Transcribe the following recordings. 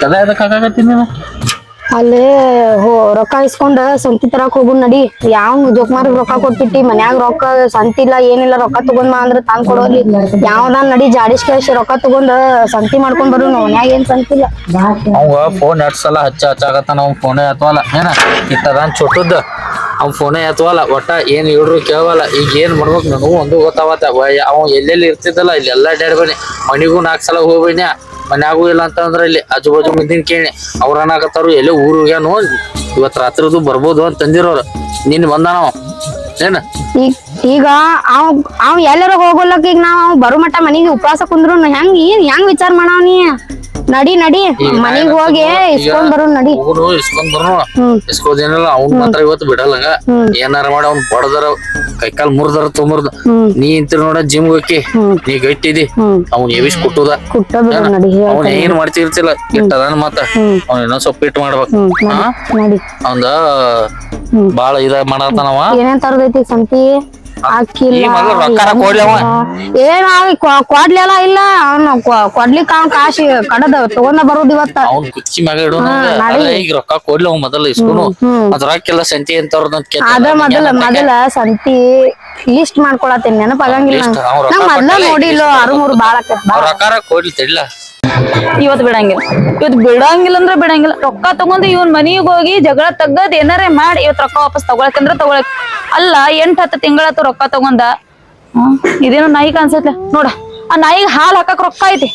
ಕದ ನೀನು? ಅಲ್ಲಿ ಹೋ ರೊಕ್ಕ ಇಸ್ಕೊಂಡ ಸಂತಿ ತರಕ್ ಹೋಗು ನಡಿ. ಯಾವ ಜೋಕ್ಮಾರ್ ರೊಕ್ಕ ಕೊಟ್ಬಿಟ್ಟಿ ಮನ್ಯಾಗ ರೊಕ್ಕ ಸಂತಿಲ್ಲ ಏನಿಲ್ಲ ರೊಕ್ಕ ತಗೊಂಡ್ ಮಾ ಅಂದ್ರ ತಂದ್ ಕೊಡೋಲಿ. ಯಾವ್ದ ನಡಿ ಜಾಡಿಸ್ ಕ್ಯಾಶ್ ರೊಕ್ಕ ತಗೊಂಡ್ ಸಂತಿ ಮಾಡ್ಕೊಂಡ್ ಬರು ಮನ್ಯಾಗ ಏನ್ ಸಂತಿಲ್ಲ ಅವ ಫೋನ್ ಎರಡ್ ಸಲ ಹಚ್ಚ ಹಚ್ಚಾಗತ್ತಾನ ಫೋನ್ ಫೋನೇ ಎತ್ತವಲ್ಲ ಏನ? ಇಟ್ಟದಾನ್ ಚೊಟ್ಟದ ಅವ್ನ ಫೋನೇ ಎತ್ತವಲ್ಲ, ಒಟ್ಟ ಏನ್ ಇಡ್ರು ಕೇಳವಲ್ಲ. ಈಗ ಏನ್ ಮಾಡ್ಬೇಕು ನನಗೂ ಒಂದು ಗೊತ್ತಾವತ್ತ. ಅವ ಎಲ್ಲೆಲ್ಲಿ ಇರ್ತಿದ್ದಲ್ಲ ಇಲ್ಲಿ ಎಲ್ಲಾ ಅಡ್ಯಾಡ್ ಬನ್ನಿ. ಮನಿಗೂ ನಾಲ್ಕು ಸಲ ಹೋಗ್ಬನ್ಯ ಮನ್ಯಾಗೂ ಇಲ್ಲ ಅಂತಂದ್ರೆ ಇಲ್ಲಿ ಆಜು ಬಾಜು ಮಂದಿನ ಕೇಳಿ. ಅವ್ರ ಏನಾಗತ್ತಾರು ಎಲ್ಲೇ ನೋ ಇವತ್ ರಾತ್ರಿದು ಬರ್ಬೋದು ಅಂತ ತಂದಿರೋರು ನಿನ್ ಬಂದಾನವ ಏನ? ಈಗ ಈಗ ಅವ್ ಅವ್ ಎಲ್ಲರೂ ಹೋಗೋಲಕ್ಕ ಈಗ ನಾವ್ ಬರೋ ಮಟ್ಟ ಮನಿಗೆ ಉಪವಾಸ ಕುಂದ್ರು ಹೆಂಗ್, ಏನ್ ಹೆಂಗ್ ವಿಚಾರ ಮಾಡಾವ್ನಿ ನಡಿ ನಡಿ. ಮನಿಗ್ ಹೋಗಿ ಇಸ್ಕೊಂಡ್ ಬರು ನಡಿ. ಹೋಗುನು ಇಸ್ಕೊಂಡ್ ಬರೋ ಹ್ಮ್. ಇಸ್ಕೋದೇನಲ್ಲ ಅವ್ನ್ ಮಾತ್ರ ಇವತ್ತು ಬಿಡಲ್ಲಂಗ. ಏನಾರ ಮಾಡಿ ಅವ್ನ್ ಬಡದರ ಕೈಕಾಲ್ ಮುರ್ದರ ತುಂಬರ್ದ. ನೀ ಇಂತ ನೋಡ ಜಿಮ್ ಹೋಗಿ ನೀ ಗಟ್ಟಿದಿ. ಅವ್ನ್ ಎವಿಸ್ ಕುಟ್ಟುದ. ಅವ್ನ ಏನ್ ಮಾಡ್ತಿರ್ತಿಲ್ಲ ಇಟ್ಟದಾನ ಮತ್ತ. ಅವ್ನ ಇನ್ನೊಂದ್ ಸ್ವಲ್ಪ ಇಟ್ ಮಾಡ್ಬೇಕು. ಅವಂದ ಬಾಳ ಇದ ಮಾಡತಾನವ. ಏನೇನ್ ತರದೈತಿ ಸಂತಿ? ಈ ಮೊದ್ಲು ರೊಕ್ಕಾರ ಅವ. ಕೊಡ್ಲಿಲ್ಲ ಇಲ್ಲ ಅವ್ನ ಕೊಡ್ಲಿಕ್ಕ ಕೊಡ್ಲಿಕ್ ಅವ್ನ ಕಾಶಿ ಕಡದ ತಗೊಂಡ ಬರುದ್ ಇವತ್ತ ಅವ್ನ್ ಕುಚ್ಚಿ ಮ್ಯಾಗ ಇಡು ನಂಗ. ನಡಿ. ಅದ ಈಗ ರೊಕ್ಕ ಕೊಡ್ಲಿ ಅವ್ ಮೊದಲ ಇಸ್ಕೊನು. ಅದ್ ರೊಕ್ಕೆಲ್ಲ ಸಂತಿ ಅಂತವ್ರದ್ ಅದ ಮೊದಲ ಮೊದಲ ಸಂತಿ ಲಿಸ್ಟ್ ಮಾಡ್ಕೊಳತ್ತೇನ್ ನೆನಪಾಗಂಗಿಲ್ಲ ನಂಗ್. ಮೊದ್ಲ ನೋಡಿಲ್ಲ ಆರು ಮೂರು ಬಾಳ ರೊಕ್ಕಾರ ಕೊಡ್ಲಿ ತಡ್ಲ ಇವತ್ ಬಿಡಂಗಿಲ್ಲ. ಇವತ್ ಬಿಡಂಗಿಲ್ಲ ಅಂದ್ರೆ ಬಿಡಂಗಿಲ್ಲ. ರೊಕ್ಕ ತಗೊಂಡು ಇವನ್ ಮನಿಗೆ ಹೋಗಿ ಜಗಳ ತಗ್ಗದ್ ಏನಾರೇ ಮಾಡಿ ಇವತ್ ರೊಕ್ಕ ವಾಪಸ್ ಅಂದ್ರೆ ತಗೊಳಕ್. ಅಲ್ಲ, ಎಂಟ್, ಹತ್ತು ತಿಂಗಳಾತು ರೊಕ್ಕ ತಗೊಂಡ. ಇದೇನು ನಾಯಿ ಕಾಣಿಸತ್ಲೆ ನೋಡ, ಆ ನಾಯಿಗೆ ಹಾಲ್ ಹಾಕಕ್ ರೊಕ್ಕ ಐತಿ.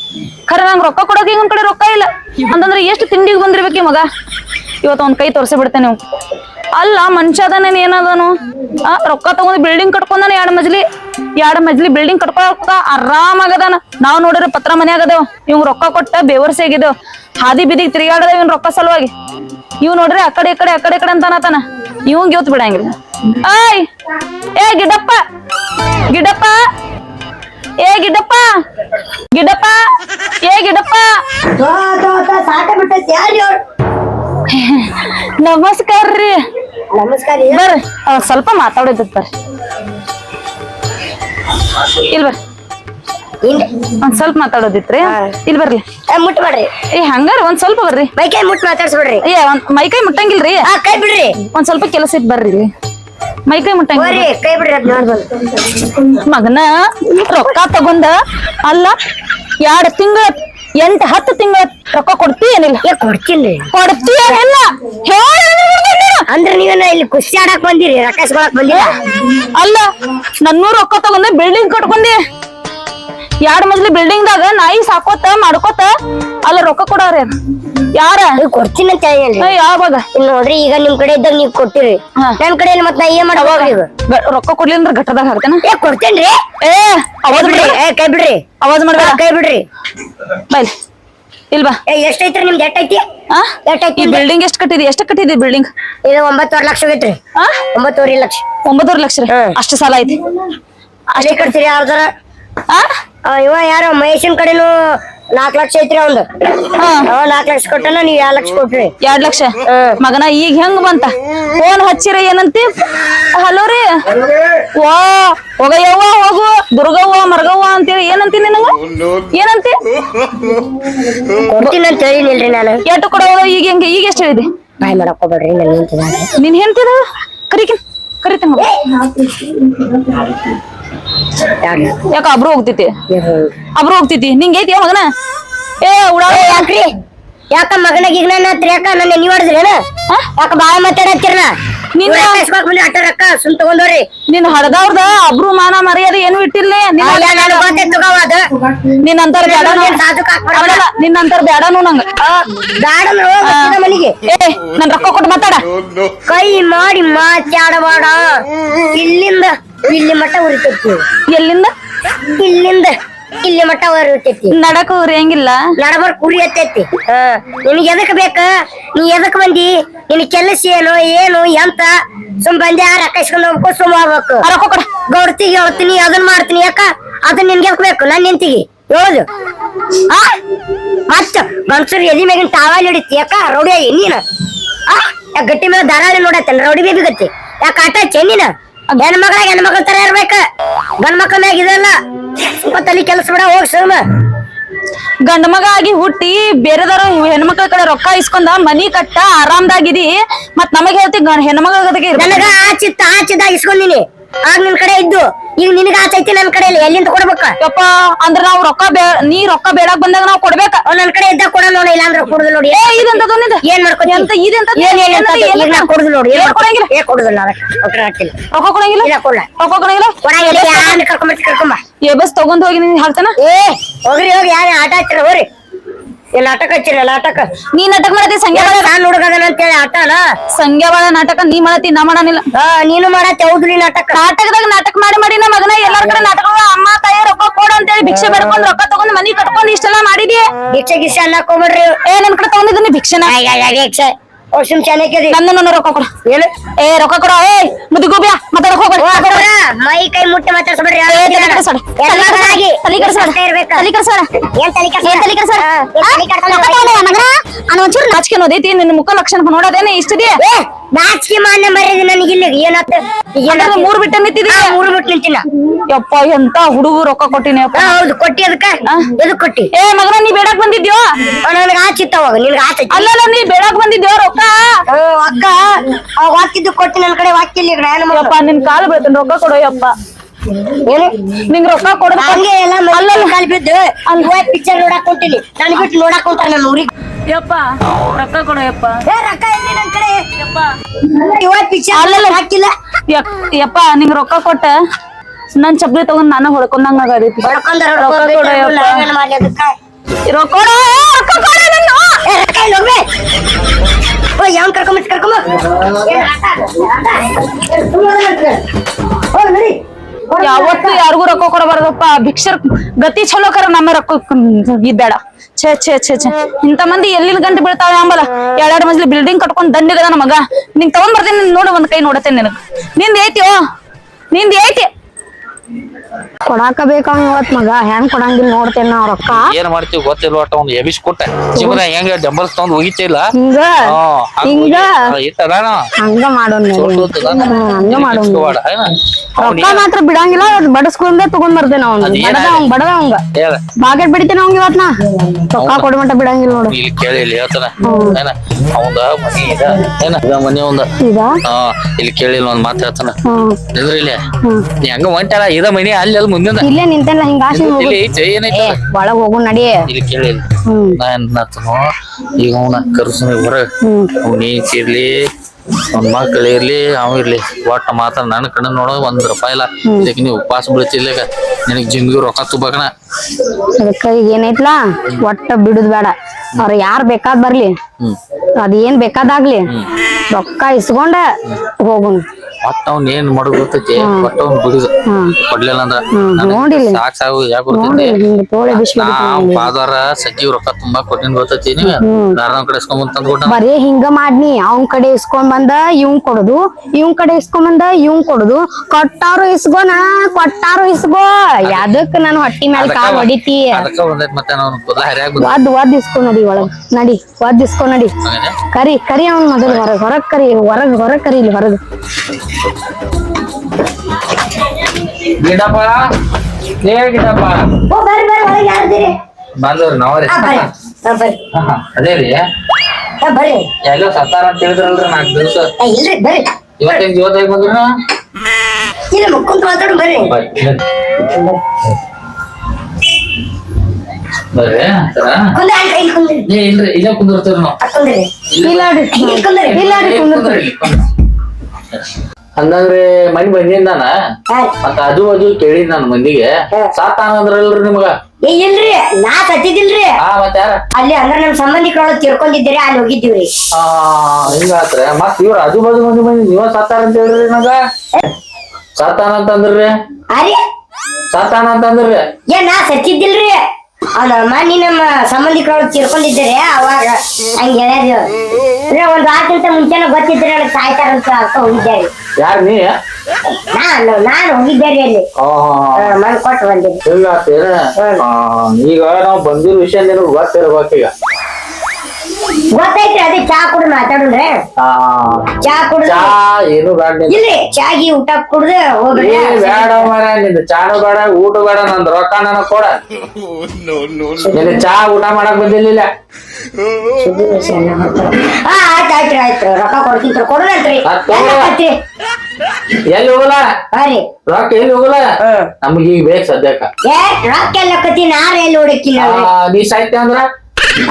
ಖರೆ ನಂಗೆ ರೊಕ್ಕ ಕೊಡಕ್ ಒಂದ್ ಕಡೆ ರೊಕ್ಕ ಇಲ್ಲ. ಅಂತಂದ್ರೆ ಎಷ್ಟು ತಿಂಡಿಗೆ ಬಂದಿರ್ಬೇಕು ಮಗ? ಇವತ್ತು ಒಂದ್ ಕೈ ತೋರಿಸಿ ಬಿಡ್ತೇನೆ ಅಲ್ಲ, ಮನುಷ್ಯ ಅದಾನೇನ್ ಏನದನು ಆ, ರೊಕ್ಕ ತಗೊಂಡ್ ಬಿಲ್ಡಿಂಗ್ ಕಟ್ಕೊಂಡಾನ ಎರಡ್ ಮಜ್ಲಿ. ಎರಡ್ ಮಜ್ಲಿ ಬಿಲ್ಡಿಂಗ್ ಕಟ್ಕೊಳಕ ಆರಾಮಾಗದಾನ ನಾವ್ ನೋಡಿದ್ರೆ ಪತ್ರ ಮನ್ಯಾಗ ಅದೇವ್ ಇವ್ ರೊಕ್ಕ ಕೊಟ್ಟ ಬೇವರ್ಸಿ ಹಾದಿ ಬಿದಿಗ್ ತಿರುಗಾಡದ ಇವ್ನ ರೊಕ್ಕ ಸಲುವಾಗಿ. ಇವ್ ನೋಡ್ರಿ ಆ ಕಡೆ, ಈ ಕಡೆ, ಆ ಕಡೆ, ಈ ಕಡೆ ಅಂತಾನತಾನ ಇವಂಗ್ ಇವತ್ತು ಬಿಡಂಗಿಲ್ಲ. ಆಯ್ ಏ ಗಿಡಪ್ಪ ಗಿಡಪ್ಪ ಏ ಗಿಡಪ್ಪ ಗಿಡಪ್ಪ ಏ ಗಿಡಪ್ಪ ನಮಸ್ಕಾರ ರೀ. ನಮಸ್ಕಾರ ಬರ್ರಿ ಸ್ವಲ್ಪ ಮಾತಾಡೋದ್ ಬರ್ರಿ. ಇಲ್ ಬರ್ರಿ. ಒಂದ್ ಸ್ವಲ್ಪ ಮಾತಾಡೋದಿತ್ರಿ. ಇಲ್ ಬರ್ಲಿ ಮುಟ್ಬೇಡ್ರಿ ಏ ಹಂಗಾರ ಒಂದ್ ಸ್ವಲ್ಪ ಬರ್ರಿ. ಮೈಕೈ ಮುಟ್ ಮಾತಾಡ್ಸ್ಬಿಡ್ರಿ. ಏ ಒಂದ್ ಮೈಕೈ ಮುಟ್ಟಂಗಿಲ್ರಿ. ಕೈ ಬಿಡ್ರಿ. ಒಂದ್ ಸ್ವಲ್ಪ ಕೆಲಸ ಇದ್ ಬರ್ರಿ ಇಲ್ಲಿ. ಮೈಕೈ ಮುಟ್ಟಂಗಿಲ್ಲ ಕೈ ಬಿಡ್ರಿ ಮಗನ ರೊಕ್ಕ ತಗೊಂಡ ಅಲ್ಲ ಎರಡ್ ತಿಂಗಳ ಎಂಟ್ ಹತ್ತು ತಿಂಗಳ ರೊಕ್ಕ ಕೊಡ್ತೀನಿಲ್ಲ ಏ ಕೊಡ್ತಿಲ್ಲ. ಕೊಡ್ತಿ ಏನಿಲ್ಲ? ಹೇಳ ಅಂದ್ರೆ ನೀವೇನ ಇಲ್ಲಿ ಖುಷಿ ಆಡಕ್ ಬಂದಿರಿ ರೊಕ್ಕಿಸ್ಕೊಳಕ್ ಬಂದಿರ? ಅಲ್ಲ ನನ್ನೂ ರೊಕ್ಕ ತಗೊಂಡೆ ಬಿಲ್ಡಿಂಗ್ ಕಟ್ಕೊಂಡಿ. ಎರಡ್ ಮಜ್ಲಿ ಬಿಲ್ಡಿಂಗ್ ದಾಗ ನಾಯಿ ಸಾಕೋತ ಮಾಡ್ಕೋತ ಅಲ್ಲ ರೊಕ್ಕ ಕೊಡವ್ರ. ಯಾರ? ಕೊಡ್ತೀನಿ ಅಂತ ಏ, ಯಾವಾಗ? ನೋಡ್ರಿ ಈಗ ನಿಮ್ ಕಡೆ ಇದ್ದಾಗ ನೀವ್ ಕೊಟ್ಟಿರಿ. ನನ್ ಕಡೆ ಮತ್ ನಾ ಏನ್ ಮಾಡ್ಬೇಕು ಈಗ ಗ- ರೊಕ್ಕ ಕೊಡ್ಲಿ ಅಂದ್ರೆ ಘಟ್ಟದಾಗ ಹಾಕ್ತೇನ? ಏ ಕೊಡ್ತೇನ್ರಿ ಏ ಅವಾಜ್ ಬಿಡ್ರಿ ಏ ಕೈ ಬಿಡ್ರಿ. ಅವಾಜ್ ಮಾಡ್ಬೇಡ. ಕೈ ಬಿಡ್ರಿ. ಬೈ. ಇಲ್ವಾ ಏ ಎಷ್ಟೈತ್ರಿ ನಿಮ್ದು? ಐತಿ? ಎಷ್ಟೈತಿ ಈ ಬಿಲ್ಡಿಂಗ್ ಎಷ್ಟು ಕಟ್ಟಿದಿ? ಎಷ್ಟು ಕಟ್ಟಿದ್ರಿ ಬಿಲ್ಡಿಂಗ್? ಇದು ಒಂಬತ್ತೂವರೆ ಲಕ್ಷ ಐತ್ರಿ ಒಂಬತ್ತೂವರೆ ಲಕ್ಷ. ಒಂಬತ್ತೂವರೆ ಲಕ್ಷ ರೀ. ಅಷ್ಟು ಸಾಲ ಐತಿ. ಅಷ್ಟೇ ಕಟ್ತೀರಿ ಆ, ಇವ ಯಾರೋ ಮಹೇಶನ್ ಕಡೆನು ನಾಕ್ ಲಕ್ಷ ಐತ್ರಿ ಅವಂದು. ಹಾ. ಅವ ನಾಲ್ಕ್ ಲಕ್ಷ ಕೊಟ್ಟನ ನೀವ್ ಎರಡ್ ಲಕ್ಷ ಕೊಟ್ರಿ. ಎರಡ್ ಲಕ್ಷ? ಮಗನ ಈಗ ಹೆಂಗ್ ಬಂತ? ಫೋನ್ ಹಚ್ಚಿರ ಏನಂತಿ? ಹಲೋ ರೀ. ವಾ ಹೋಗಯ್ಯವ್ವ ಹೋಗು. ದುರ್ಗವ್ವ ಮರ್ಗವ್ವ ಅಂತೇಳಿ ಏನಂತಿ ನಿನಗ? ಏನಂತಿ? ಕೊಡ್ತೀನಿ ಅಂತ ಹೇಳಿನಿಲ್ರಿ ನಾನು. ಎಷ್ಟು ಕೊಡವ ಈಗ ಹೆಂಗೆ? ಈಗ ಎಷ್ಟು ಹೇಳಿದೆ? ಬಾಯ್ ಮಾಡಕ್ ಹೋಗ್ಬೇಡ್ರಿ ನನ್ ನಿಂತಿದ್ದಾರೆ ನೀನ್ ಹೆಂತಿದ ಕರಿಕಿನ್ ಕರಿತಂಗ ಯಾಕ? ಅಬ್ರು ಹೋಗ್ತೈತಿ ಅಬ್ರು ಹೋಗ್ತೈತಿ ನಿಂಗೆ ಐತಿ ಮಗನ? ಏ ಉಡಾಳ ಯಾಕ್ರಿ? ಯಾಕ ಮಗನ ಗಿಗ್ನ ಹತ್ರ ಯಾಕ ನನ್ನ ನೀವ್ ಹೊಡೆದ್ರೇನ ಯಾಕ ಬಾಳ ಮಾತಾಡತ್ತಿರ್ನ? ನಿನ್ನ- ಬಂದಿ ಅಟ್ಟ ರೊಕ್ಕ ಸುಮ್ ತಗೊಂಡೋರಿ. ನಿನ್ ಹಡದವ್ರದ ಅಬ್ರು ಮಾನ ಮರ್ಯಾದೆ ಏನು ಇಟ್ಟಿಲ್ಲ. ನಿನ್ನಂತರ ನಿನ್ನಂತರ ಬ್ಯಾಡನು ನಂಗ. ಮನಿಗೆ. ಏ ನನ್ ರೊಕ್ಕ ಕೊಟ್ಟು ಮಾತಾಡ. ಕೈ ಮಾಡಿ ಮಾತಾಡಬೇಡ. ಇಲ್ಲಿಂದ ಇಲ್ಲಿ ಮಟ್ಟ ಉರಿತೈತಿ. ಎಲ್ಲಿಂದ? ಇಲ್ಲಿಂದ. ಇಲ್ಲಿ ಮಟ್ಟ ಉರಿತೈತಿ. ನಡಕ ಉರಿಯಂಗಿಲ್ಲ. ನಡಬರ್ ಉರಿ ಹತ್ತೈತಿ ನಿನಗೆ ಎದಕ್ ಬೇಕ? ನೀ ಎದಕ್ ಬಂದಿ? ನಿನ್ ಕೆಲಸ ಏನು ಏನು ಎಂತ? ಸುಮ್ ಬಂದೆ ಆ ರೊಕ್ಕ ಇಸ್ಕೊಂಡ್ ಹೋಗ್ಬೇಕು ಸುಮ್ ಹೋಗ್ಬೇಕು. ರೊಕ್ಕ ಕೊಡ. ಗೌಡ್ತಿಗೆ ಹೇಳ್ತೀನಿ ಅದನ್ನ ಮಾಡ್ತೀನಿ ಯಾಕ? ಅದನ್ನ ನಿನ್ಗೆ ಎದಕ್ ಬೇಕು? ನಾನ್ ನಿಂತಿಗೆ. ಹೌದು ಆ ಮತ್ತ ಗಂಡಸರು ಎದಿ ಮ್ಯಾಗಿನ ಟಾವಲ್ ಹಿಡಿತಿ ಯಾಕ? ರೌಡಿ ಆಗಿ ನೀನ. ಆ ಗಟ್ಟಿ ಮೇಲೆ ಧಾರಾಳಿ ನೋಡತ್ತೇನೆ? ರೌಡಿ ಬೇಬಿ ಗತ್ತಿ ಯಾಕ ಆಟ ಹಚ್ಚೆ ನೀನ ಹೆಣ್ ಮಗಳ ಹೆಣ್ ಮಗಳ ತರ ಇರ್ಬೇಕ. ಗಂಡ ಮಕ್ಳ ಮ್ಯಾಗ ಇದೆಲ್ಲ. ಸ್ವಲ್ಪ ತಲಿ ಕೆಲಸ ಬಿಡ ಹೋಗ್ ಸುಮ್ಮ ಗಂಡ ಮಗ ಆಗಿ ಹುಟ್ಟಿ ಬೇರೆದವ್ರ ಹೆಣ್ಮಕ್ಳ ಕಡೆ ರೊಕ್ಕ ಇಸ್ಕೊಂಡ ಮನಿ ಕಟ್ಟ ಆರಾಮ್ದಾಗಿದಿ ಮತ್ ನಮಗ್ ಹೇಳ್ತಿ ಗಂಡ ಹೆಣ್ಮಗ ನನಗ ಆಚಿತ್ತ ಆಚಿದ್ದಾಗ ಇಸ್ಕೊಂಡಿನಿ. ಆಗ ನಿನ್ ಕಡೆ ಇದ್ದು. ಈಗ ನಿನಗ ಆತೈತಿ ನನ್ ಕಡೆ ಇಲ್ಲ ಎಲ್ಲಿಂದ ಕೊಡ್ಬೇಕ? ಯಪ್ಪ ಅಂದ್ರ ನಾವ್ ರೊಕ್ಕ ಬೇ ನೀ ರೊಕ್ಕ ಬೇಡಕ್ ಬಂದಾಗ ನಾವ್ ಕೊಡ್ಬೇಕ. ಅವ್ನ್ ನನ್ ಕಡೆ ಇದ್ದಾಗ ಕೊಡ ನೋಡಿ ಇಲ್ಲ ಅಂದ್ರೆ ಕೊಡುದು ನೋಡಿ. ಏ ಇದಂತದ ನಿಂದ? ಏನ್ ಮಾಡ್ಕೊತಿ? ಅಂತ ಇದಂತ ಏನ್ ಏನ್ ಏನದು? ಈಗ ನಾ ಕೊಡುದು ನೋಡಿ ಏನ್? ಕೊಡಂಗಿಲ್ಲ? ಏ ಕೊಡುದಿಲ್ಲ ಅದಕ್ಕೆ ರೊಕ್ಕ ಹಾಕಿಲ್ಲ. ರೊಕ್ಕ ಕೊಡಂಗಿಲ್ಲ? ಇಲ್ಲ ಕೊಡ್ಲ. ರೊಕ್ಕ ಕೊಡಂಗಿಲ್ಲ? ಕೊಡಂಗಿಲ್ಲ. ಯಾರನ್ನ ಕರ್ಕೊಂಬರ್ತಿ ಕರ್ಕೊಂಬ ಏ ಬಸ್ ತಗೊಂಡ್ ಹೋಗಿ ನಿನ್ ಹಾಕ್ತಾನ ಏ ಹೋಗ್ರಿ ಹೋಗಿ ಯಾರ ಆಟ ಹಚ್ಚಿರ ಹೋಗ್ರಿ. ಇಲ್ಲ ನಾಟಕ ಹಚ್ಚಿರಲ್ಲ ನಾಟಕ. ನೀ ನಾಟಕ ಮಾಡತಿ ಸಂಖ್ಯಾ ನಾನು ನಾನ್ ಅಂತ ಹೇಳಿ ಆಟ ಅಲ್ಲ. ಬಾಳ ನಾಟಕ ನೀ ಮಾಡತಿ ನಾ ಮಾಡನಿಲ್ಲ. ಹಾ ನೀನು ಮಾಡತ್ತೆ ಹೌದ್ರಿ ನಾಟಕ. ನಾಟಕದಾಗ ನಾಟಕ ಮಾಡಿ ಮಾಡಿ ನಮ್ಮ ಮಗನ ಎಲ್ಲಾರ ಕಡೆ ನಾಟಕ ಅಮ್ಮ ತಾಯಿ ರೊಕ್ಕ ಕೊಡು ಅಂತೇಳಿ ಭಿಕ್ಷೆ ಬೇಡ್ಕೊಂಡ್ ರೊಕ್ಕ ತಗೊಂಡ್ ಮನಿ ಕಟ್ಕೊಂಡ್ ಇಷ್ಟೆಲ್ಲ ಮಾಡಿದಿ? ಭಿಕ್ಷೆ ಗಿಕ್ಷೆ ಎಲ್ಲ ಹೋಗ್ಬೇಡ್ರಿ ಏ ನನ್ ಕಡೆ ತಗೊಂಡಿದ್ದೀನಿ ಭಿಕ್ಷೆನ? ಭಿಕ್ಷೆ. ಓ ಸುಮ್ ಚೆನ್ನಾಗಿ ನನ್ನ ನನ್ನ ರೊಕ್ಕ ಕೊಡ. ಏನು? ಏ ರೊಕ್ಕ ಕೊಡ. ಏ ಮುದಿಗೋಬ್ಯಾ ಮತ್ತೆ ರೊಕ್ಕ ಹೋಗ್ಬೇಡ, ಮೈ ಕೈ ಮುಟ್ಟಿ ಮಾತಾಡ್ಸ್ಬಿಡ್ರಿ ಒಂಚೂರು ನಾಚಿಕೆ ನಿನ್ನ ಮುಖ ಲಕ್ಷಣ ನೋಡೋದೇನೆ ಇಷ್ಟದಿ ನಾಚಿಕೆ ಮಾನ್ಯ ಮರ್ಯಾದೆ ನನಗೆ ಇಲ್ಲ ಏನಾತ ಯಾಕಂದ್ರೆ ಮೂರ್ ಬಿಟ್ಟ ನಿಂತಿದಿ ಮೂರು ಬಿಟ್ಟು ನಿಂತಿನ. ಯಪ್ಪ ಎಂತ ಹುಡುಗರು ರೊಕ್ಕ ಕೊಟ್ಟಿನಿ ಹೌದು ಕೊಟ್ಟಿ ಅದಕ್ಕ? ಎದಕ್ ಕೊಟ್ಟಿ? ಏ ಮಗನ ನೀ ಬೇಡಕ್ ಬಂದಿದ್ಯೋ? ನನಗೆ ಆಚಿತ್ತವಾಗ ನಿನ್ಗೆ ಆಚೈತಿ ಅಲ್ಲ ನೀ ಬೇಡಕ್ ಬಂದಿದ್ಯೋ ರೊಕ್ಕ? ಹ್ಮ್, ಅವಾಗ ವಾಕಿದ್ದು ಕೊಟ್ಟಿ ನನ್ ಕಡೆ ವಾಕಿಲ್ಲ ಈಗ ನಾನು ಕಾಲು ಬೀಳ್ತೇನೆ ರೊಕ್ಕ ಕೊಡೋ ಯಪ್ಪ. ಏನು? ನಿಂಗ್ ರೊಕ್ಕ ಕೊಡ್ಬೇಕು ಹಂಗೆ ಎಲ್ಲ ಅಲ್ಲಲ್ಲ. ಕಾಲು ಬಿದ್ದು ಅಲ್ಲಿ. ಪಿಕ್ಚರ್ ನೋಡಕ್ ಹೊಂಟಿನಿ. ನಾನು ಬಿಟ್ಟು ನೋಡಕ್ ಹೊಂಟಾರ ನನ್ನ ಊರಿಗೆ. ಯಪ್ಪ ರೊಕ್ಕ ಕೊಡೋ ಯಪ್ಪ. ಏ ರೊಕ್ಕ ಎಲ್ಲಿ ನನ್ ಕಡೆ? ಯಪ್ಪ. ಇವಾಗ ಪಿಕ್ಚರ್ ಹಾಕಿಲ್ಲ. ಯಪ್ಪ ನಿಂಗ್ ರೊಕ್ಕ ಕೊಟ್ಟ ನನ್ ಚಪ್ಲಿ ತಗೊಂಡ್ ನಾನು ಹೊಡ್ಕೊಂಡಂಗ ರೊಕ್ಕ ಕೊಡು ಯಪ್ಪ. ಏನ್ ಮಾಡ್ಲಿ ಅದಕ್ಕ? ರೊಕ್ಕ ಕೊಡು, ಏ, ರೊಕ್ಕ ಕೊಡು ನನ್ನ. ಏ ರೊಕ್ಕ ಇಲ್ಲ. ಯಾವತ್ತು ಯಾರಿಗೂ ರೊಕ್ಕ ಕೊಡಬಾರ್ದಪ್ಪ. ಭಿಕ್ಷರ್ ಗತಿ ಚಲೋ ಕರ ನಮ್ಮ ರೊಕ್ಕ ಬೇಡ. ಛೇ ಛೇ ಛೇ ಛೇ. ಇಂತ ಮಂದಿ ಎಲ್ಲಿನ ಗಂಟೆ ಬೀಳ್ತಾವ ಅಂಬಲ್ಲ ಎರಡೆರಡು ಮಜ್ಲಿ ಬಿಲ್ಡಿಂಗ್ ಕಟ್ಕೊಂಡ್ ದಂಡಿಗದ ನಮಗ. ನಿಂಗ್ ತಗೊಂಡ್ ಬರ್ತೀನಿ, ನೋಡು, ಒಂದ್ ಕೈ ನೋಡತ್ತೇನೆ ನಿನಗ್. ನಿಂದ ಐತಿಯೋ ನಿಂದ ಐತಿ. ಕೊಡಾಕ ಬೇಕಾವ ಇವತ್ ಮಗ ಹೆಂಗ್ ಕೊಡಂಗಿಲ್ಲ ನೋಡ್ತೇನೆ ನಾವ್ ರೊಕ್ಕ? ಏನ್ ಮಾಡ್ತೀವಿ ಗೊತ್ತಿಲ್ಲ ಒಟ್ಟ ಅವ್ನು ಎಬಿಸ್ ಕೊಟ್ಟ. ಚಿಮರ ಹೆಂಗ ಡಂಬಲ್ಸ್ ತಗೊಂಡ್ ಹೋಗಿತ್ತಿಲ್ಲ. ಹಿಂಗ? ಹಿಂಗ ಇತ್ತದಾನ? ಹಂಗ ಮಾಡೋಣ. ಹಂಗ ಮಾಡೋನ್ ರೊಕ್ಕ ಮಾತ್ರ ಬಿಡಂಗಿಲ್ಲ ಬಡಸ್ಕೊಂಡ ತಗೊಂಡ್ ಬರ್ತೇನೆ ಅವ್ನ ಏನ್ ಬಡದ ಅವ್ನ್ ಬಡದ ಅವಂಗ ಹೇಳ. ಬಾಗೆಟ್ ಬಿಡ್ತೇನೆ ಅವಂಗ ಇವತ್ನ. ರೊಕ್ಕ ಕೊಡ್ಮಟ ಬಿಡಂಗಿಲ್ಲ ನೋಡು. ಇಲ್ಲಿ ಕೇಳಿ ಇಲ್ಲಿ ಹೇಳ್ತಾನ. ಏನ? ಅವಂದ ಮನಿ ಇದ. ಏನ? ಇದ ಮನಿ ಒಂದ ಈಗ? ಹಾ ಇಲ್ಲಿ ಕೇಳಿಲ್ಲ ಒಂದ್ ಮಾತು ಹೇಳ್ತಾನ. ಇದ್ರ ಇಲ್ಲಿ. ನೀ ಹಂಗ ಹೊಂಟಲ್ಲ ಇದ ಮನಿ ಅಲ್ಲಿ ಅಲ್ಲಿ ಮುಂದಿಂದ. ಇಲ್ಲೇ ನಿಂತಲ್ಲ ಹಿಂಗ ಆಸೆ ಹೋಗು ಇಲ್ಲಿ ಜೈ ಏನೈತೆ ಒಳಗ ಹೋಗು ನಡಿ. ಇಲ್ಲಿ ಕೇಳಿ ಇಲ್ಲಿ. ನಾ ಏನಾತನು ಈಗ ಅವನ ಕರ್ಸನ ಹೊರ ಅವ್ನ ಏನ್ ಇರ್ಲಿ ಅವ್ನ ಮಕ್ಳು ಇರ್ಲಿ ಅವ್ ಇರ್ಲಿ. ಒಟ್ಟ ಮಾತ್ರ ನನ್ನ ಕಣ್ಣು ನೋಡೋ ಒಂದ್ ರೂಪಾಯಿ ಇಲ್ಲ. ಇದಕ್ಕೆ ನೀವು ಉಪವಾಸ ಬಿಡ್ತಿರ್ಲಿ ನಿನಗ್ ಜಿಂದಗಿ ರೊಕ್ಕ ತುಂಬಕನ ಅದಕ್ಕ ಈಗ ಏನೈತ್ಲಾ? ಒಟ್ಟ ಬಿಡುದ್ ಬೇಡ. ಅವ್ರ ಯಾರ್ ಬೇಕಾದ್ ಬರ್ಲಿ. ಅದೇನ್ ಅದ್ ಏನ್ ಬೇಕಾದಾಗ್ಲಿ. ರೊಕ್ಕ ಇಸ್ಕೊಂಡ ಹೋಗುನ್. ಒಟ್ಟ ಅವ್ನ ಏನ್ ಮಾಡೋದು ಗೊತ್ತೈತಿ? ಒಟ್ಟ ಅವ್ನ ಬಿಡುದು ಕೊಡ್ಲಿಲ್ಲ ಅಂದ್ರ ನೋಡಿಲ್ಲ. ಸಾಕ್ ಸಾವು ಯಾಕೆ ಗೊತ್ತೈತಿ ಹಿಂಗ ತೋಳೆ ಬಿಸಿ ನಾ ಪಾದವಾರ ಸಜ್ಜಿ ರೊಕ್ಕ ತುಂಬಾ ಕೊಟ್ಟಿನ್ ಗೊತ್ತೈತಿ ನೀವ್ ಯಾರನ್ನ ಕಡೆ ಇಸ್ಕೊಂಡ್ ಬಂದ್ ಕೊಟ್ಟ ಬರೀ ಹಿಂಗ ಮಾಡ್ನಿ. ಅವನ್ ಕಡೆ ಇಸ್ಕೊಂಡ್ ಬಂದ ಇವ್ ಕೊಡುದು. ಇವ್ನ್ ಕಡೆ ಇಸ್ಕೊಂಡ್ ಬಂದ ಇವ್ನ್ ಕೊಡುದು. ಕೊಟ್ಟಾರು ಇಸ್ಗೋನ ಕೊಟ್ಟಾರು ಇಸ್ಗೋ ಯಾದಕ್ ನನ್ ಹೊಟ್ಟಿ ಮೇಲೆ ಕಾಲ್ ಹೊಡಿತಿ? ಅದಕ್ಕ ಒಂದೈತ್ ಮತ್ತೆ ನಾವು ಕುದ್ಲ ಹರಿಯಾಗ ಬಂದ ಒದ್ ಒದ್ ಇಸ್ಕೊ ನಡಿ ಒಳಗ್. ನಡಿ ಒದ್ ಇಸ್ಕೊ ನಡಿ. ಕರಿ ಕರಿ ಅವ್ನ್ ಮೊದಲ್ ಹೊರಗ್. ಹೊರಗ್ ಕರಿ ಹೊರಗ್ ಹೊರಗ್ ಕರಿ ಇಲ್ಲಿ ಹೊರಗ್. ಗಿಡಪ್ಪ ಏ ಗಿಡಪ್ಪ ಬರ್ರಿ ಬರ್ರಿ ಒಳಗ್ ಯಾರ್ದಿರಿ ಬಂದವ್ರಿ ನಾವ್ರಿ. ಬರ್ರಿ ಅದೇ ರೀ. ಬರ್ರಿ. ಎಲ್ಲೋ ಸತ್ತಾರ ಅಂತ ಹೇಳಿದ್ರಲ್ರಿ ನಾಲ್ಕು ದಿವಸ. ಇಲ್ರಿ ಬರ್ರಿ. ಇವತ್ತೇನ್ ಇವತ್ತಾಗ ಬಂದ್ರು ಇಲ್ಲ ಮುಕ್ಕೊಂತ ಮಾತಾಡು ಬರ್ರಿ. ಬರ್ರಿ ಸರ ಕುಂದ್ರ ಕೈ ಕುಂದ್ರಿ. ಏ ಇಲ್ರಿ ಇಲ್ಲೇ ಕುಂದಿರ್ತೀವಿ ನಾವು. ಕುಂದ್ರಿ. ಇಲ್ಲ ಕುಂದ್ರಿ ಇಲ್ಲ ಕುಂದ್ರಿ. ಹಂಗಂದ್ರೆ ಮನಿ ಬಂದಿಂದಾನ ಮತ್ತ ಅದು ಅದು ಕೇಳಿದ್ ನಾನು ಮಂದಿಗೆ ಸಾತಾನ ಅಂದ್ರಲ್ರಿ ನಿಮಗ? ಏ ಇಲ್ರಿ. ನಾ ಸತ್ತಿದಿಲ್ರಿ ಹಾ ಮತ್ತ ಅಲ್ಲಿ ಅಂದ್ರ ನಮ್ ಸಂಬಂಧಿಕರೊಳಗ್ ತಿರ್ಕೊಂಡಿದ್ದೀರಿ ಅಲ್ಲಿ ಹೋಗಿದ್ದೀವ್ರಿ. ಆ ಹಿಂಗಾತ್ರ ಮತ್ ಇವ್ರ ಆಜು ಬಾಜು ಮಂದಿ ಮಂದಿ ನೀವ ಸಾತಾರ ಅಂತ ಹೇಳ್ರಿ ನಮಗ? ಸಾತಾನ ಅಂತಂದ್ರಿ? ಅರಿ. ಸಾತಾನ ಅಂತಂದ್ರಿ? ಏ ನಾ ಸತ್ತಿದ್ದಿಲ್ರಿ. ಅದ ಮನಿ ನಮ್ಮ ಸಂಬಂಧಿಕರೊಳಗ್ ತಿರ್ಕೊಂಡಿದ್ದೀರಿ ಅವಾಗ ಹಂಗ ಹೇಳ್ಯಾರ ಒಂದ್ ವಾರಕ್ಕಿಂತ ಮುಂಚೆನೆ ಗೊತ್ತಿದ್ರಿ ನನಗ್ ಸಾಯ್ತಾರಂತ ಅಂತ ಹೋಗಿದ್ದೆ. ಯಾರ್ ನೀ? ನಾನು ನಾನು ಹೋಗಿದ್ದೆ ರೀ ಅಲ್ಲಿ ಆ ಮನ್ ಕೊಟ್ಟು ಬಂದಿದ್ದೆ. ಹಿಂಗಾತೇನ ಆ, ಈಗ ನಾವ್ ಬಂದಿರೋ ವಿಷಯ ನಿನಗ್ ಗೊತ್ತಿರ್ಬೇಕೀಗ ಗೊತ್ತೈತ್ರಿ ಅದೇ ಚಾ ಕುಡ್ ಮಾತಾಡುದ್ರೆ. ಆ, ಚಾ ಕುಡ್ ಚಾ ಏನು ಬೇಡ ನಿಂದು. ಇಲ್ರಿ ಚಾಗಿ ಊಟ ಕುಡ್ದ ಹೋಗ್ರಿ. ಏ ಬೇಡ ಮರ ನಿಂದ. ಚಾನು ಬೇಡ ಊಟ ಬೇಡ ನಂದ್ ರೊಕ್ಕ ನನಗ್ ಕೊಡ. ನಿನ್ನ ಚಾ ಊಟ ಮಾಡಕ್ ಬಂದಿರ್ಲಿಲ್ಲ. ಹಾ ಆಯ್ತು ಆಯ್ತ್ರಿ ಆಯ್ತು ರೊಕ್ಕ ಕೊಡ್ತೀನಿ ಕೊಡ್ರಿ ತಗೋ. ಎಲ್ಲಿ ಹೋಗಲ್ಲ? ಹಾ ರೀ. ರೊಕ್ಕ ಎಲ್ಲಿ ಹೋಗಲ್ಲ? ನಮ್ಗ ಈಗ ಬೇಕ್ ಸದ್ಯಕ್ಕ. ಏ ರೊಕ್ಕ ಎಲ್ಲ ಕತ್ತಿ ನಾರ ಎಲ್ಲಿ ಹೊಡಕಿಲ್ಲ ಆ, ನೀ ಸಾಯ್ತ ಅಂದ್ರ?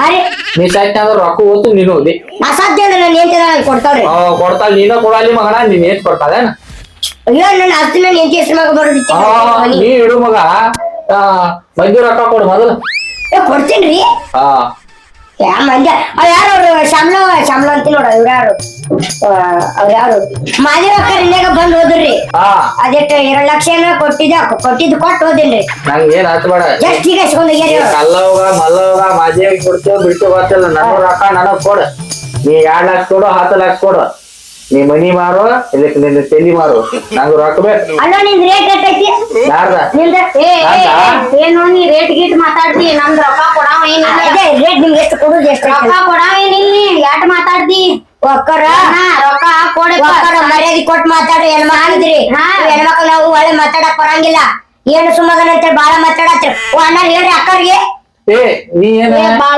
ಅರೆ ನೀ ಅಂದ್ರ ರೊಕ್ಕ ಓದ್ತು ನೀನು ಓದಿ ಅಸಾಧ್ಯ ಅಂದ್ರೆ ನಾನು ಏನ್ ಕೊಡ್ತಾವ್ರಿ. ಆ, ಕೊಡ್ತಾಳ ನೀನ ಕೊಡಲಿ ಮಗನ ನೀನ್ ಏನ್ ಕೊಡ್ತಾಳೇನ ಅಯ್ಯೋ ನನ್ನ ಅಸ್ತಿ ನಾನು ಹೆಂಡತಿ ಹೆಸರು ಮಗ ಬರೋದಿಕ್ಕೆ ಆ, ನೀ ಇಡು ಮಗ. ಆ, ಮಂದಿ ರೊಕ್ಕ ಕೊಡು ಮೊದಲು. ಏ ಕೊಡ್ತೀನ್ರಿ. ಹಾ ಯಾ ಮಂಜ ಅವ್ ಯಾರು ಅವ್ರು ಶ್ಯಾಮ್ಲ ಶ್ಯಾಮ್ಲ ಅಂತ ನೋಡ ಇವ್ರು ಯಾರು? ಅವ್ರು ಯಾರು? ಮಾದೇವಕ್ಕ ಇನ್ನೇಗ ಬಂದ್ ಹೋದ್ರಿ. ಅದೆಷ್ಟು ಎರಡ್ ಲಕ್ಷ ಏನೋ ಕೊಟ್ಟಿದ್ದ ಕೊಟ್ಟಿದ್ದು ಕೊಟ್ಟು ಹೋದಿಲ್ರಿ. ನಂಗೆ ಏನ್ ಹತ್ ಬೇಡ. ಜಸ್ಟ್ ಈಗ ಇಸ್ಕೊಂಡ್ ಅವ್ರು. ಕಲ್ಲವಾಗ ಮಲ್ಲವಾಗ ಮಾದೇವಿ ಕೊಡ್ತೇವೆ ಬಿಡ್ತೇವೆ ಗೊತ್ತಿಲ್ಲ. ನನ್ನ ರೊಕ್ಕ ನನಗ್ ಕೊಡು. ನೀ ಎರಡ್ ಲಕ್ಷ ಕೊಡು ಹತ್ತು ಲಕ್ಷ ಕೊಡು. ನೀ ಮನಿ ಮಾರು ಇಲ್ಲಿ ನಿನ್ನ ತಲಿ ಮಾರು. ನಂಗೆ ರೊಕ್ಕ ಬೇಕು. ನಿನ್ ರೇಟ್ ಎಷ್ಟೈತಿ ಯಾರ್ದ? ನಿಂದ ಏ ಏ ಏನು ನೀ ರೇಟ್ ಗೀಟ್ ಮಾತಾಡ್ತಿ ನಮ್ದ್ ರೊಕ್ಕ ಕೊಡಾವ ಏನಿಲ್ಲ ಅದೇ ರೇಟ್ ನಿಮ್ಗೆ ಎಷ್ಟು ಕೊಡುದು ಎಷ್ಟು ರೊಕ್ಕ ಕೊಡಾವ ಏನಿಲ್ಲ ಯಾಟ್ ಮಾತಾಡ್ತಿ ಒಕ್ಕರ ಹಾ, ರೊಕ್ಕ ಕೊಡ ಒಕ್ಕರ ಮರ್ಯಾದೆ ಕೊಟ್ಟು ಮಾತಾಡ್ರಿ ಮಾಡಿದ್ರಿ ಹಾ. ಹೆಣ್ಮಕ್ಳು ನಾವು ಒಳ್ಳೆ ಮಾತಾಡಕ್ ಬರಂಗಿಲ್ಲ. ಏನು ಸುಮ್ಮಗನಂತ ಬಾಳ ಮಾತಾಡತ್ರಿ. ಓ ಅಣ್ಣ ಹೇಳ್ರಿ ಅಕ್ಕರ್ಗೆ. ಏ ನೀ ಏನ ಬಾಳ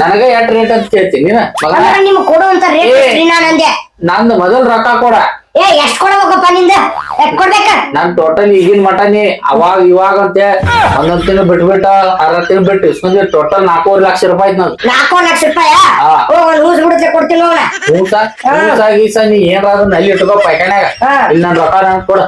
ನನಗ ರೇಟ್ ಅಂತ ಕೇಳ್ತೀನಿ ನೀನ? ಮಗ? ಅಂದ್ರೆ ನಿಮ್ಗೆ ಕೊಡುವಂತ ರೇಟ್ ಏ. ಎಷ್ಟ್ರಿ ನಾನಂದೆ ನಂದು. ಮೊದಲ್ ರೊಕ್ಕ ಕೊಡ. ಏ ಎಷ್ಟ್ ಕೊಡ್ಬೇಕಪ್ಪ ನಿಂದ? ಎಷ್ಟ್ ಕೊಡ್ಬೇಕ? ನಾನ್ ಟೋಟಲ್ ಈಗಿನ ಮಟನಿ ಅವಾಗ ಇವಾಗ ಅಂತ ಒಂದೊಂದ್ ತಿಂಗಳು ಬಿಟ್ಬಿಟ್ಟ ಅರ್ಧ ತಿಂಗಳು ಬಿಟ್ಟು ಇಸ್ಕೊಂಡ್ವಿ. ಟೋಟಲ್ ನಾಲ್ಕೂವರೆ ಲಕ್ಷ ರೂಪಾಯಿ ಐತ್ ನಂದು. ನಾಲ್ಕು ಲಕ್ಷ ರೂಪಾಯ? ಹಾ. ಓ ಒಂದ್ ಹೂಸ್ ಬಿಡುತ್ತೆ ಕೊಡ್ತೀನಿ ನೋಡ ಹೂಸ ಹೂಸ ಗೀಸ ನೀ ಏನಾದ್ರು ನಲ್ಲಿ ಇಟ್ಕೋ ಪೈಖಾನ್ಯಾಗ. ಹಾ. ಇಲ್ಲಿ ನನ್ ರೊಕ್ಕ ನನ್ ಕೊಡ.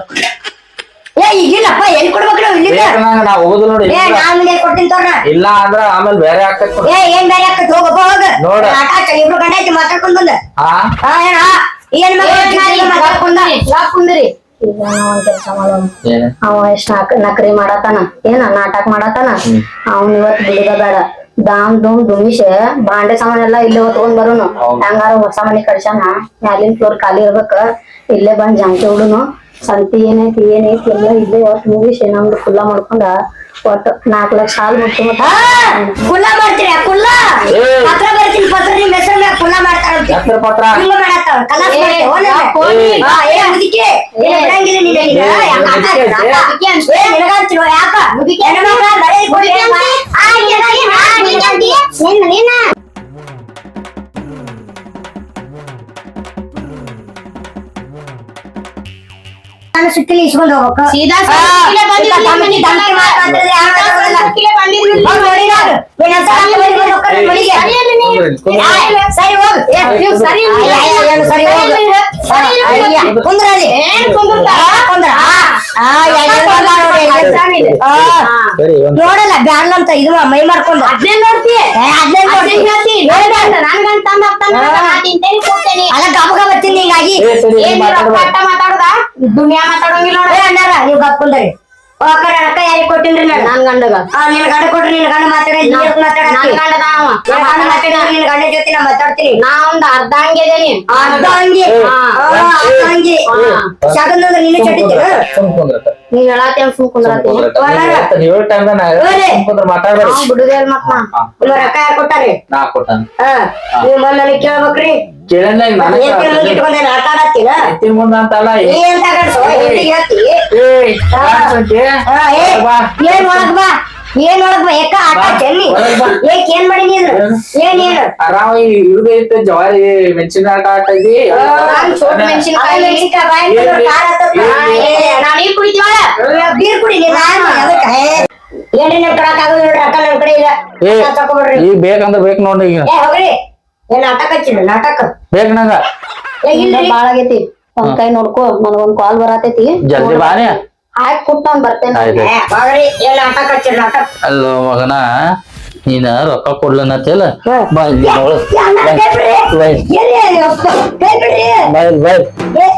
ಏ ಈಗಿಲ್ಲಪ್ಪ ಎಲ್ಲಿ ಕೊಡ್ಬೇಕು ನಾವು ಇಲ್ಲಿಂದ? ಬೇಕಂದಂಗ ನಾ ಹೋಗುದು ನೋಡಿ ಏ ನಾನ್ ಮುಂದೆ ಕೊಡ್ತೀನಿ ತೋರ ಇಲ್ಲ ಅಂದ್ರ ಆಮೇಲೆ ಬೇರೆ ಆಗ್ತೈತ್. ಏ ಏನ್ ಬೇರೆ ಆಕತ್ ಹೋಗಪ್ಪ ಹೋಗ. ನೋಡ. ಆಟ ಆಡ್ತಾರೆ, ಇಬ್ರು ಗಂಡ ಐತಿ ಮಾತಾಡ್ಕೊಂಡ್ ಬಂದ. ಹಾ ಹಾ ಏನ ಏನ್ ಮಗ ಮಾತಾಡ್ಕೊಂಡ ಕುಂದ್ರಿ. ಈಗ ನಾವ್ ಒಂದ್ ಮಾಡೋಣ. ಏನ್? ಅವ ಎಷ್ಟ್ ನಾಕ್ ನಕರಿ ಮಾಡತಾನ ಏನ ನಾಟಕ ಮಾಡತಾನ ಅವ್ನ ಇವತ್ ಬಿಡುದ ಬೇಡ. ದಾಮ್ ದುಮ್ ದುಮಿಷೆ ಬಾಂಡೆ ಸಾಮಾನ್ ಎಲ್ಲಾ ಇಲ್ಲೇ ಹೊತ್ಕೊಂಡ್ ಬರೋನು. ಹಂಗಾರ ಹೆಂಗಾರ ಹೊಸ ಮನೆ ಕಳ್ಸಾನ ಮ್ಯಾಲಿನ ಫ್ಲೋರ್ ಖಾಲಿ ಇರ್ಬೇಕ. ಇಲ್ಲೇ ಬಂದ್ ಜಾಂಕಿ ಹುಡುನು. ಸಂತಿ ಏನೈತಿ ಏನೈತಿ ಎಲ್ಲ ಇಲ್ಲೇ ಒಟ್ಟು ಮುಗಿಸಿ ನಮ್ದು ಕುಲ್ಲ ಮಾಡ್ಕೊಂಡ ಒಟ್ಟು ನಾಲ್ಕು ಲಕ್ಷ ಹಾಲು ಮುಟ್ಟು ಮತ್ತ ಕುಲ್ಲ ಮಾಡ್ತೀರಿ? ಕುಲ್ಲ ಏ. ಪತ್ರ ಬರ್ತೀನಿ ಪತ್ರ ನಿಮ್ಮ ಹೆಸರು ಮ್ಯಾಗ ಕುಲ್ಲ ಮಾಡ್ತಾರಂತೆ ಹೆಸ್ರು ಪತ್ರ? ಕುಲ್ಲ ಮಾಡತ್ತಾವ ಕಲಾಸ್ ಏ, ಮುದಿಕೆ ಏ, ಬಿಡಂಗಿಲ್ಲ ನೀನು ಈಗ. ಯಾಕ್? ಮುದುಕಿ? ಮುದುಕಿ ನಿನಗಂತೀರೋ, ಯಾಕ? ಕೊಡ್ರಿ, ಆ, ಮುದುಕಿ ಅಂತೀಯ? ನಿನ್ನ. ಸುತ್ತಿಲಿ ಇಸ್ಕೊಂಡು ಹೋಗ್ಬೇಕು ಸೀದಾ ಹಾ, ಸುತ್ತಿಲೆ ಬಂದಿರ್ಲಿ ಇಲ್ಲ, ಮನೆ ಧಮ್ಕಿ ತನಕ. ಮಾತಾಡ್ತಿದ್ರೆ ಯಾರು ಮಾತಾಡಲ್ಲ. ಸುತ್ತಿಲೆ ಬಂದಿರ್ಲಿ. ಹೋಗ್ ನೋಡಿ ನಾನು. ನೀನ್ ಹೆಸ್ರು ಹಾಕಿ ಬರೀ ಬಂದು ಮನೆಗೆ. ಸರಿಯಲ್ಲ ನೀ. ಕುಂದ್ರು. ಆ, ಸರಿ ಹೋಗು ಏ, ನೀವು ಸರಿ ಇಲ್ಲ. ಏನು ಸರಿ ಹೋಗು ಸರಿ ಇಲ್ಲ. ಅಯ್ಯ, ಕುಂದ್ರ ಅಲ್ಲಿ. ಏನ್ ಕುಂದ್ರಲ್ಲ? ಆ, ಕುಂದ್ರ. ಸರಿ ಒಂದ್ ನೋಡಲ್ಲ ಬ್ಯಾಡ್ಲ ಅಂತ ಇದು ಮೈ ಮಾಡ್ಕೊಂಡು ಅದ್ನೇ ನೋಡ್ತಿ ಏ, ಅದ್ನೇ ನೋಡ್ತಿ. ಅದ್ನೇ ಹೇಳ್ತಿ. ನೋಡ್ಬೇಡ, ನನ್ ಗಂಡ ನಾ ತಿಂತೇನಿ, ಕೂಡ್ತೇನಿ. ಅಲ್ಲ ಗಬ ಗಬ ತಿಂದಿ ಹಿಂಗಾಗಿ ಏ, ಸರಿ ಏನ್ ಮಾತಾಡ್ಬೇಡ ಮಾತಾಡುದ ದುನಿಯಾ ಮಾತಾಡೋಂಗಿಲ್ಲ ನೋಡ. ಏ, ಅಣ್ಣಾರ ನೀವು ಗಪ್ಪುಂದ್ರಿ ಅಕ್ಕ ರೊಕ್ಕ ಯಾರಿಗೆ ಕೊಟ್ಟಿನ್ರಿ ನಾನು? ನನ್ನ ಗಂಡಗ. ಆ, ನಿನ್ ಗಂಡ ಕೊಟ್ರಿ ನಿನ್ ಗಂಡ ಮಾತಾಡಿ ನೀನ್ ನನ್ ಮಾತಾಡತ್ತಿ? ಗಂಡದ ಅವ. ನಿನ್ ಗಂಡ ಮಾತಾಡಿದ್ರೆ ಗಂಡ ಜೊತೆ ನಾ ಮಾತಾಡ್ತೀನಿ. ನಾ ಒಂದ್ ಅರ್ಧ ಹಂಗಿದೇನಿ ಅರ್ಧ ಅಂಗಿ? ಅರ್ಧ ಅಂಗಿ. ಶಗನ್ ಅಂದ್ರೆ ನೀನು ಚಟಿತೀರ ನೀವ್ ಹೇಳತ್ತೇನ್ ಸುಮ್ ಕುಂದ್ರತಿ ನೀವ್ ಹೇಳ ಟೈಮ್ ಹೋಗ್ಲಿ. ಕುಂದ್ರ ಮಾತಾಡ್ಬೇಡಿ ನಾವ್ ಬಿಡುದೇ ಇಲ್ಲ ಮತ್ ನಾ ನಿಮ್ಮ ರೊಕ್ಕ ಯಾರು ಕೊಟ್ಟಾರಿ ನಾ ಕೊಟ್ಟಾನ ಹಾ ನೀವು ಬಂದ್ ನನಗೆ ಕೇಳ್ಬೇಕ್ರಿ ಕೇಳಂದ ಮಾತಾಡತ್ತೀರ ಏನ್ ಮುಂದ ಅಂತಲ್ಲ ನೀ ಎಂತ ಹೇಳ್ತಿ ಏಯ್ ಕಾಣ್ಸಂತೆ? ಹಾ, ಏ, ಬಾ. ಏನ್ ಒಳಗ್ ಬಾ ಏನ್ ಬಾ ಯಾಕ ಆಟ ಚೆನ್ನಿ. ಏಕ್ ಏನ್ ಮಾಡಿ ನೀನು? ಏನ್? ಏನು ಆರಾಮ ಜವಾರಿ ಮೆಣಸಿನ ಆಟ ಆಟದಿ ನಾನ್ ಚೋಟ್ ಮೆಣಸಿನ್ಕಾಯಿ ಮೆಣಸಿನ್ಕಾಯಿ ಬಾಯಿ ಖಾರ ಹತ್ತತ್ತ. ಏ, ನಾವ್ ನೀರ್ ಕುಡಿತೀವಲ್ಲ? ಬೀರ್ ಕುಡಿ ನೀನ್ ಅದಕ್ಕ, ಏ, ಏನ್ರಿ ನಿಮ್ ಕೊಡಕ್ ಆಗೋದಿಲ್ಲ ನೋಡ್ರಿ ಅಕ್ಕ ಕಡೆ ಏ ಈಗ ಬೇಕಂದ್ರ ಬೇಕು ನೋಡಿ ಈಗ. ಏ ಹೋಗ್ರಿ. ಏನ್ ನಾಟಕ ಹಚ್ಚಿಲ್ಲ ನಾಟಕ. ಬೇಕ್ ನಂಗ. ಏ ಬಾಳ ಆಗೈತಿ. ಒಂದ್ ಕೈ ನೋಡ್ಕೋ ನನಗೊಂದ್ ಕಾಲ್ ಬರತೈತಿ. ಜಲ್ದಿ ಬಾನೆ ಅಲ್ಲೋ ಮಗನ ನೀನ ರೊಕ್ಕ ಕೊಡ್ಲನತ್ತಿಲ್ಲ. ಬಾ ಇಲ್ಲಿ ಬಾಯ್ ಯಾ,